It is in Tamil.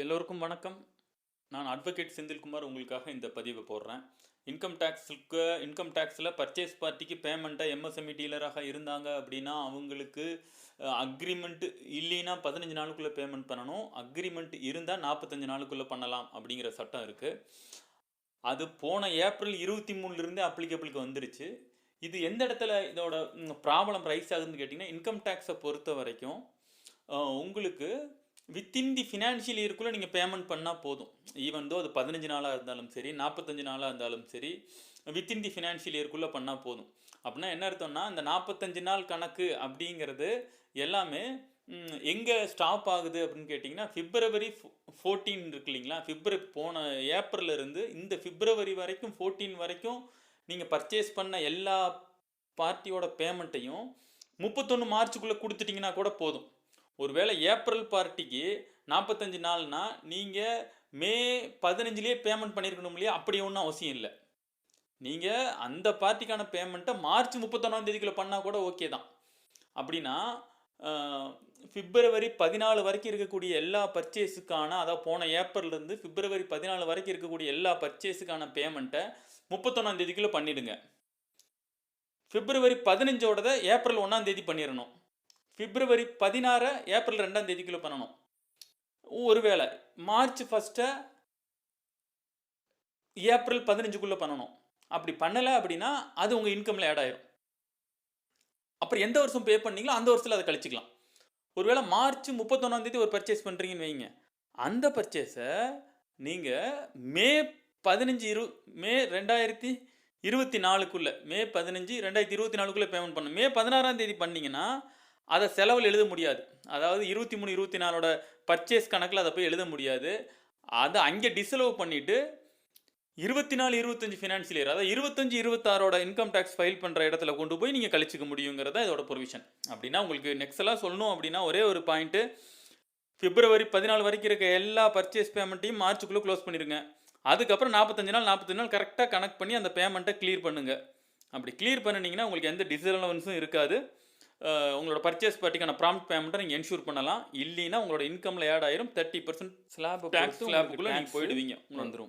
எல்லோருக்கும் வணக்கம். நான் அட்வொகேட் செந்தில்குமார் உங்களுக்காக இந்த பதிவை போடுறேன். இன்கம் டேக்ஸுக்கு இன்கம் டேக்ஸில் பர்ச்சேஸ் பார்ட்டிக்கு பேமெண்ட்டாக எம்எஸ்எம்இ டீலராக இருந்தாங்க அப்படின்னா அவங்களுக்கு அக்ரிமெண்ட் இல்லைன்னா பதினஞ்சு நாளுக்குள்ளே பேமெண்ட் பண்ணணும். அக்ரிமெண்ட் இருந்தால் நாற்பத்தஞ்சு நாளுக்குள்ளே பண்ணலாம் அப்படிங்கிற சட்டம் இருக்குது அது போன ஏப்ரல் இருபத்தி மூணுலேருந்து அப்ளிகபிளுக்கு வந்துருச்சு. இது எந்த இடத்துல இதோட ப்ராப்ளம் ரைஸ் ஆகுதுன்னு கேட்டிங்கன்னா இன்கம் டேக்ஸை பொறுத்த வரைக்கும் உங்களுக்கு வித்தின் தி ஃபினான்ஷியல் இயர்க்குள்ளே நீங்கள் பேமெண்ட் பண்ணால் போதும். ஈவன் தோ அது பதினஞ்சு நாளாக இருந்தாலும் சரி நாற்பத்தஞ்சு நாளாக இருந்தாலும் சரி வித்தின் தி ஃபினான்ஷியல் இயர்க்குள்ளே பண்ணால் போதும். அப்படின்னா என்ன அர்த்தம்னா இந்த நாற்பத்தஞ்சு நாள் கணக்கு அப்படிங்கிறது எல்லாமே எங்கே ஸ்டாப் ஆகுது அப்படின்னு கேட்டிங்கன்னா ஃபோ ஃபோர்டீன் இருக்கு இல்லைங்களா? ஃபிப்ரவரி போன ஏப்ரல்ல இருந்து இந்த ஃபிப்ரவரி வரைக்கும் ஃபோர்டீன் வரைக்கும் நீங்கள் பர்ச்சேஸ் பண்ண எல்லா பார்ட்டியோட பேமெண்ட்டையும் முப்பத்தொன்று மார்ச்சுக்குள்ளே கொடுத்துட்டிங்கன்னா கூட போதும். ஒருவேளை ஏப்ரல் பார்ட்டிக்கு நாற்பத்தஞ்சு நாள்னா நீங்கள் மே பதினஞ்சுலேயே பேமெண்ட் பண்ணியிருக்கணும் இல்லையா? அப்படி ஒன்றும் அவசியம் இல்லை. நீங்கள் அந்த பார்ட்டிக்கான பேமெண்ட்டை மார்ச் முப்பத்தொன்னாம் தேதிக்குள்ளே பண்ணால் கூட ஓகே தான். அப்படின்னா பிப்ரவரி பதினாலு வரைக்கும் இருக்கக்கூடிய எல்லா பர்ச்சேஸுக்கான அதாவது போன ஏப்ரல்லேருந்து பிப்ரவரி பதினாலு வரைக்கும் இருக்கக்கூடிய எல்லா பர்ச்சேஸுக்கான பேமெண்ட்டை முப்பத்தொன்னாம் தேதிக்குள்ளே பண்ணிவிடுங்க பிப்ரவரி பதினஞ்சோடதை ஏப்ரல் ஒன்றாம் தேதி பண்ணிடணும் பிப்ரவரி பதினாறு ஏப்ரல் ரெண்டாம் தேதிக்குள்ளே பண்ணணும். ஒருவேளை மார்ச் ஃபஸ்ட்டை ஏப்ரல் பதினஞ்சுக்குள்ளே பண்ணணும். அப்படி பண்ணலை அப்படின்னா அது உங்கள் இன்கமில் ஆட் ஆயிரும். அப்புறம் எந்த வருஷம் பே பண்ணீங்களோ அந்த வருஷத்தில் அதை கழிச்சிக்கலாம். ஒருவேளை மார்ச் முப்பத்தொன்னாம் தேதி ஒரு பர்ச்சேஸ் பண்ணுறீங்கன்னு வைங்க. அந்த பர்ச்சேஸை நீங்கள் மே பதினஞ்சு இரு மே ரெண்டாயிரத்தி இருபத்தி நாலுக்குள்ளே மே பதினஞ்சு ரெண்டாயிரத்தி இருபத்தி நாலுக்குள்ளே பேமெண்ட் பண்ணணும். மே பதினாறாம் தேதி பண்ணீங்கன்னா அதை செலவில் எழுத முடியாது. அதாவது இருபத்தி மூணு இருபத்தி நாலோட பர்ச்சேஸ் கணக்கில் அதை போய் எழுத முடியாது. அதை அங்கே டிசலவ் பண்ணிவிட்டு இருபத்தி நாலு இருபத்தஞ்சு ஃபினான்ஷியல் இயர் அதாவது இருபத்தஞ்சு இருபத்தாறோட இன்கம் டேக்ஸ் ஃபைல் பண்ணுற இடத்துல கொண்டு போய் நீங்கள் கழிச்சிக்க முடியுங்கிறதா இதோட ப்ரொவிஷன் அப்படின்னா உங்களுக்கு நெக்ஸ்டெல்லாம் சொல்லணும் அப்படின்னா ஒரே ஒரு பாயிண்ட்டு பிப்ரவரி பதினாலு வரைக்கும் இருக்க எல்லா பர்ச்சேஸ் பேமெண்ட்டையும் மார்ச்சுக்குள்ளே க்ளோஸ் பண்ணிடுங்க அதுக்கப்புறம் நாற்பத்தஞ்சு நாள் நாற்பத்தஞ்சு நாள் கரெக்டாக கனெக்ட் பண்ணி அந்த பேமெண்ட்டை க்ளியர் பண்ணுங்கள் அப்படி க்ளியர் பண்ணினீங்கன்னா உங்களுக்கு எந்த டிசலவன்ஸும் இருக்காது. உங்களோட பர்ச்சேஸ் பார்ட்டிக்கான ப்ராம்ப்ட் பேமெண்ட்டை நீங்கள் என்ஷூர் பண்ணலாம். இல்லைன்னா உங்களோட இன்கமில் ஆட் ஆயிரும். தேர்ட்டி பர்சன்ட் ஸ்லாப் டேக்ஸ் ஸ்லாபுக்குள்ளே நீங்கள் போயிடுவீங்க. வந்துடும்